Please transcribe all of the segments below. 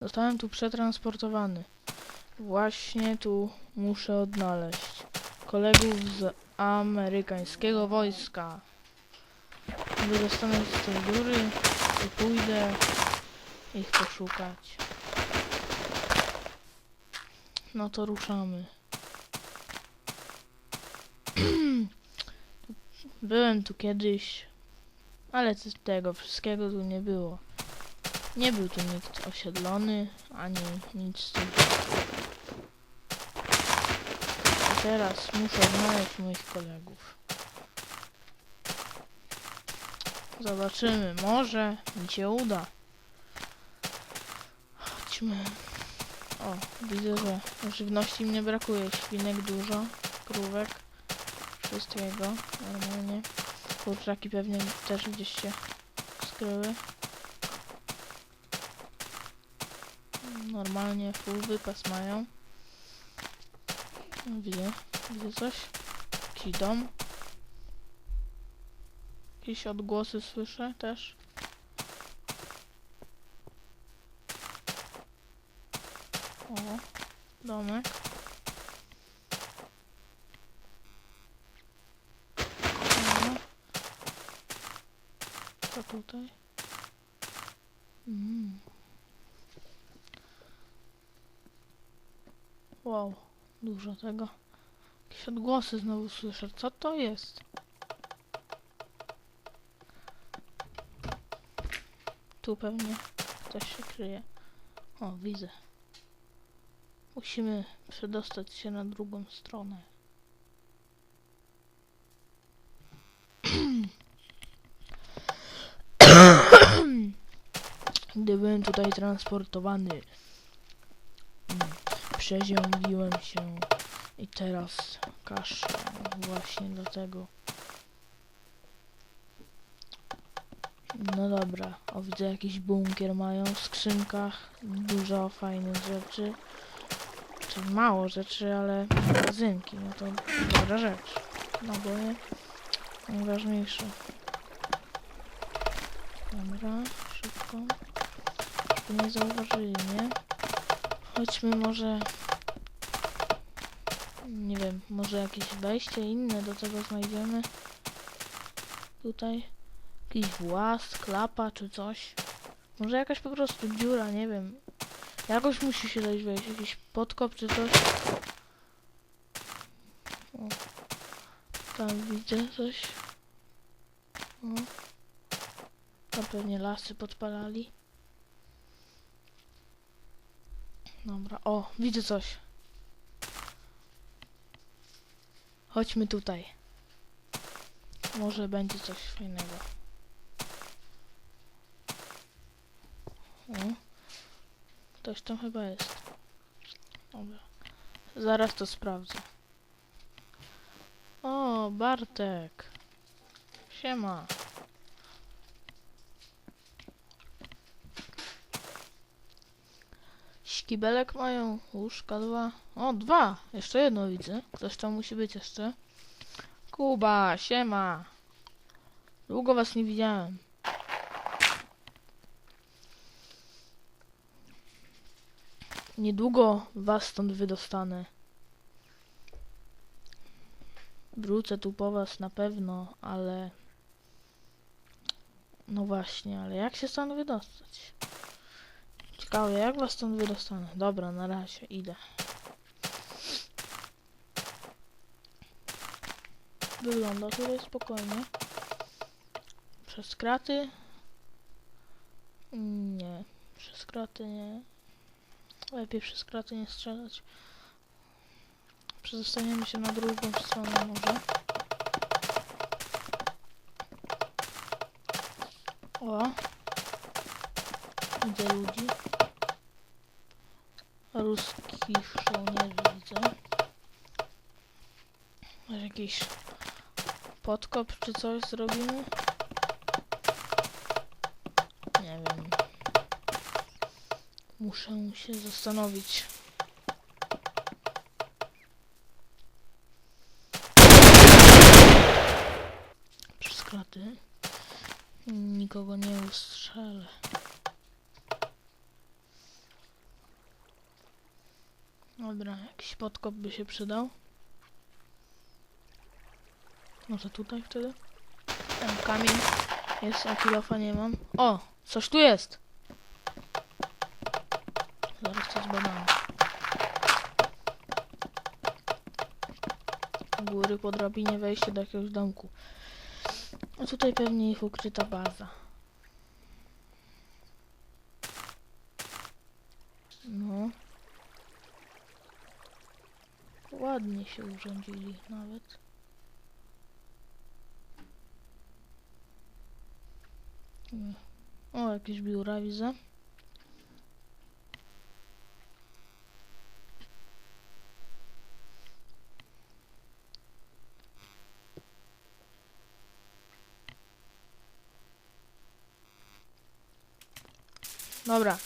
Zostałem tu przetransportowany. Właśnie tu muszę odnaleźć kolegów z amerykańskiego wojska. Gdy dostanę się z tej góry, to pójdę ich poszukać. No to ruszamy. Byłem tu kiedyś, ale tego wszystkiego tu nie było. Nie był tu nikt osiedlony, ani nic z. A teraz muszę odnaleźć moich kolegów. Zobaczymy, może mi się uda. Chodźmy. O, widzę, że żywności mnie brakuje. Świnek dużo, krówek, wszystkiego normalnie. Kurczaki pewnie też gdzieś się skryły. Normalnie full wypas mają. Widzę, widzę coś. Jakiś dom. Jakieś odgłosy słyszę też. O, domek. Dobra. Co tutaj? Mm. Wow, dużo tego. Jakieś odgłosy znowu słyszę. Co to jest? Tu pewnie coś się kryje. O, widzę. Musimy przedostać się na drugą stronę. Gdy byłem tutaj transportowany, przeziębiłem się i teraz kaszle właśnie do tego. No dobra, o widzę jakiś bunkier mają w skrzynkach, dużo fajnych rzeczy. Czy mało rzeczy, ale magazynki, no to dobra rzecz. No bo nie, najważniejsze. Dobra, szybko. Nie zauważyli mnie. Chodźmy może... Nie wiem, może jakieś wejście inne do tego znajdziemy. Tutaj. Jakiś włas, klapa czy coś. Może jakaś po prostu dziura, nie wiem. Jakoś musi się dać wejść. Jakiś podkop czy coś. O. Tam widzę coś. O. Tam pewnie lasy podpalali. Dobra, o, widzę coś. Chodźmy tutaj. Może będzie coś fajnego. O. Ktoś tam chyba jest. Dobra. Zaraz to sprawdzę. O, Bartek. Siema. Szkibelek mają, łóżka dwa. O, dwa! Jeszcze jedno widzę. Ktoś tam musi być jeszcze. Kuba, siema. Długo was nie widziałem. Niedługo was stąd wydostanę. Wrócę tu po was na pewno, ale... No właśnie, ale jak się stąd wydostać? Ciekawe, jak was stąd wydostanę? Dobra, na razie, idę. Wygląda tutaj spokojnie. Przez kraty? Nie, przez kraty nie. Lepiej przez kraty nie strzelać. Przedostaniemy się na drugą stronę może. O! Widzę ludzi. Ruskich żołnierzy widzę. Może jakiś podkop czy coś zrobimy? Nie wiem. Muszę się zastanowić. Przez kraty. Nikogo nie ustrzelę. Dobra, jakiś podkop by się przydał. Może tutaj wtedy? Ten kamień jest, a kilofa nie mam. O! Coś tu jest! Zaraz to zbadamy. Góry po drabinie wejście do jakiegoś domku. A tutaj pewnie ich ukryta baza. No. Ładnie się urządzili nawet. O, jakieś biura widzę. Dobra.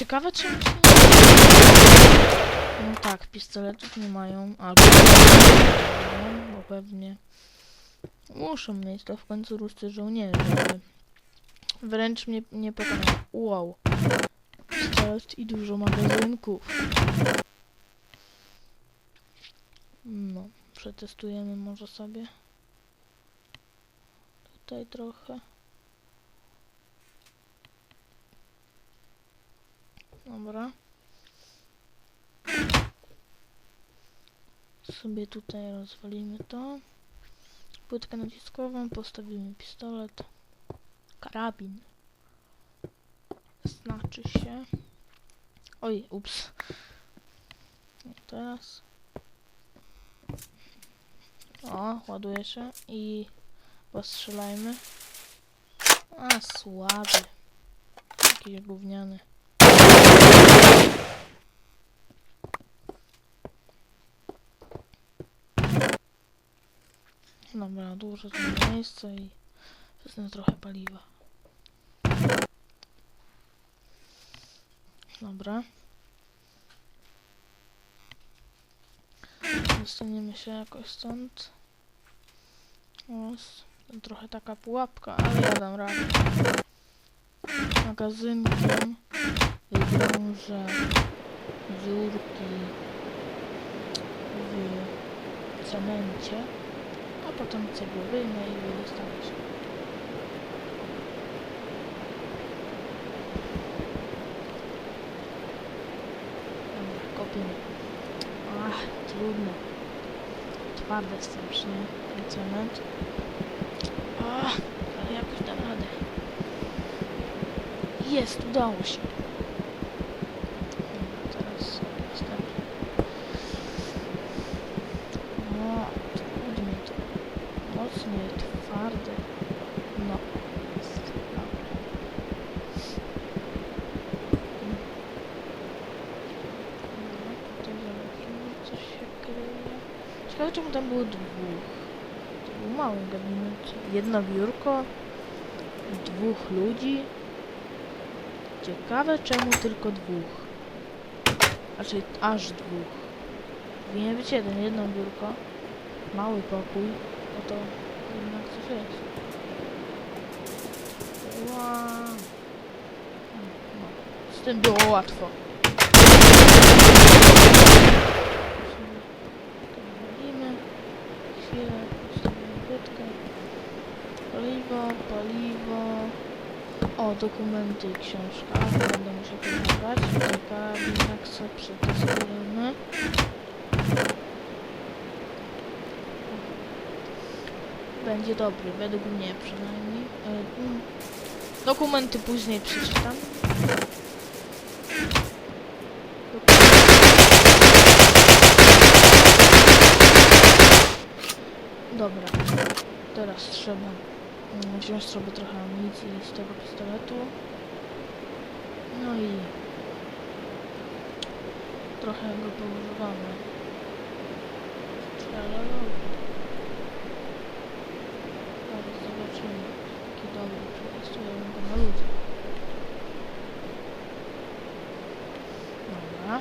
Ciekawe czym się... No tak, pistoletów nie mają, albo... No, bo pewnie... Muszą mieć, to w końcu ruscy żołnierze. Wręcz mnie nie pokonał. Wow. Pistolet i dużo magazynków. No, przetestujemy może sobie. Tutaj trochę. Dobra. Sobie tutaj rozwalimy to. Płytkę naciskową, postawimy pistolet. Karabin. Znaczy się. Oj, ups. Nie teraz. O, ładuje się i postrzelajmy. A, słaby. Jakiś gówniany. Dobra, dużo to miejsce i wezmę trochę paliwa. Dobra. Dostaniemy się jakoś stąd. Trochę taka pułapka, ale ja dam radę. Magazynkiem wywiążę dziurki w cemencie, potem cegłę wyjmę i wydostanę się. Dobra, kopiemy. Ach, trudno. Twarde strasznie ten cement. Ach, ale jakoś dam radę. Jest, udało się. Dobra, teraz następny. No, trudno to. Mocnie twarde. No, jest. Dobra. No, tutaj zobaczymy, coś się kryje. Ciekawe, czemu tam było dwóch. To był mały gabinet. Jedno biurko, dwóch ludzi. Ciekawe, czemu tylko dwóch. Znaczy, aż dwóch. Powinien być jeden, jedno biurko. Mały pokój. No to jednak coś jest. Wow. No, z tym było łatwo. Sobie to wywalimy. Chwilę, postawimy płytkę. Paliwo, paliwo. O, dokumenty i książka. Będę musiał zabrać. Tutaj karabinek sobie przetestujemy. Będzie dobry, według mnie przynajmniej. E, mm, Dokumenty później przeczytam. Dobra, teraz trzeba wziąć sobie trochę amunicji z tego pistoletu. No i trochę go poużywamy. Tralala. Zaraz zobaczymy. Taki dobry, przetestujemy go na ludziach. Dobra.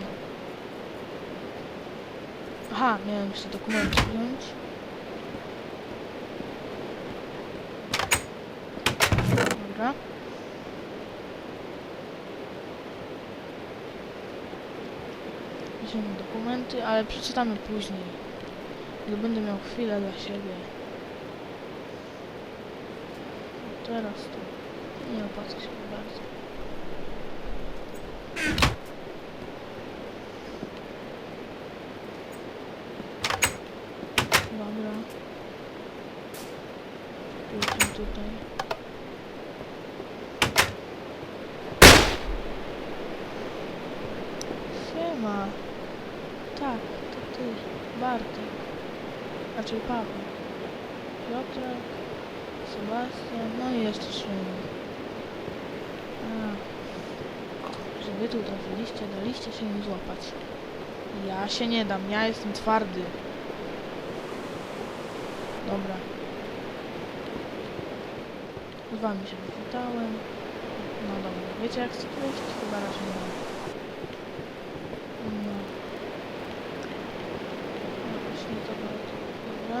No. Aha, miałem jeszcze dokumenty wziąć. Dobra. Weźmiemy ale przeczytamy później. Gdy będę miał chwilę dla siebie. Teraz to nie opłaca się bardzo. Dobra. Pójdźmy tutaj. Siema. Tak, to ty. Bartek. Raczej Paweł. Piotrek. Sebastian. No i jeszcze Szymon. Że wy tu trafiliście, daliście się im złapać. Ja się nie dam, ja jestem twardy. Dobra. Z wami się witałem. No dobra, wiecie jak chcę pójść? Chyba raczej nie. No. No właśnie to było to. Dobra.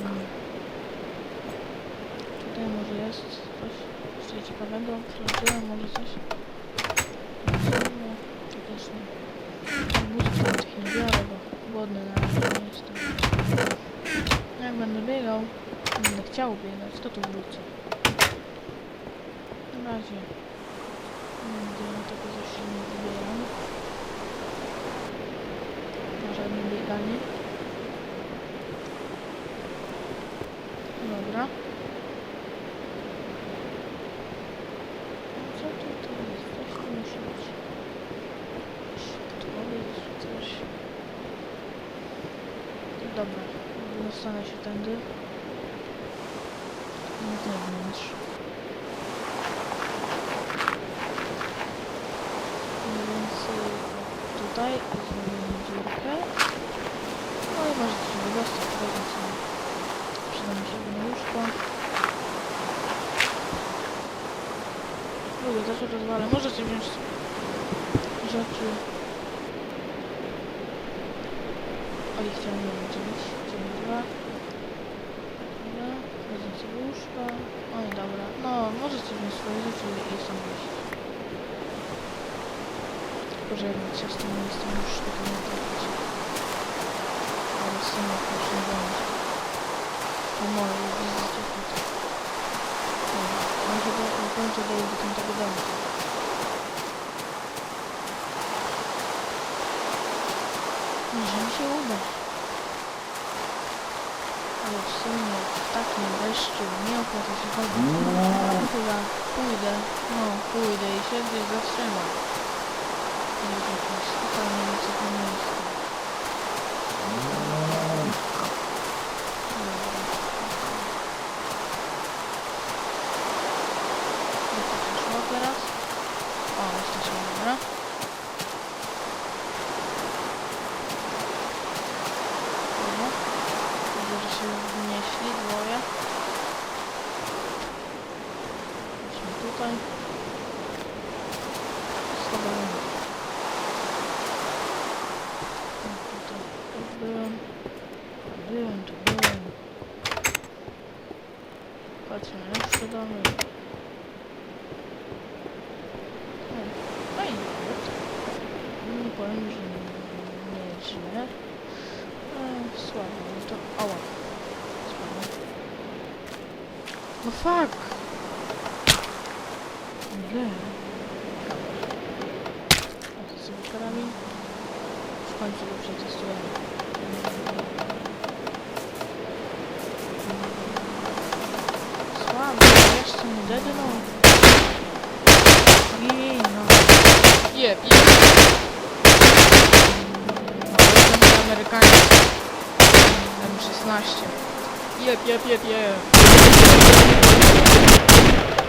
Mm. Tutaj może jest coś jeszcze ciekawego. Przelatuję może coś. Nie, to też nie. Ich nie biorę, bo głodny na razie nie jestem. Jak będę biegał, będę chciał biegać, to tu wrócę. Na razie nigdy na tego coś się nie wybieram. Na żadne bieganie. Dobra. A Co tutaj jest? Coś tu musi być. Jakiś odpowiedź, coś. Dobra, dostanę się tędy. Na zewnątrz. No więc y, tutaj zrobimy dziurkę. No i możecie się wydostać, pewnie sobie przyda mi się jedno łóżko. Lubię, też rozwalę. Możecie wziąć rzeczy. Oj, chciałem je wydzielić. Dzień dwa. I stąd wyjść. Tylko, że jakby się z tym miejscem już tego nie trafić. Ale z tym jak już nie będzie. To moje, widzicie tutaj. Dobra, może do, w końcu dojdę do tamtego domu. Może mi się uda. Ale w sumie w takim deszczu nie opłaca się chodzić. Chyba pójdę, no pójdę i się gdzieś zatrzymam. Nie wiem, jakieś totalnie niecudne miejsce. Gdzie to przeszło teraz? O, jesteśmy, dobra. Dobra. Widzę, że się wnieśli dwoje. Idźmy tutaj. Schowamy. O, Tutaj tu byłem. Byłem, tu byłem. Patrzmy, jeszcze domy. O, Fajnie, nawet. Nie powiem, że nie, nie źle. E, słabo, no to... Ała. Słabo. No fuck! Źle. A to sobie karabin. W końcu go przetestujemy. Jeszcze nie dednął. I no. Jeb, jeb. Ten Amerykanie. M16. Jeb, jeb, jeb, jeb. Jeb,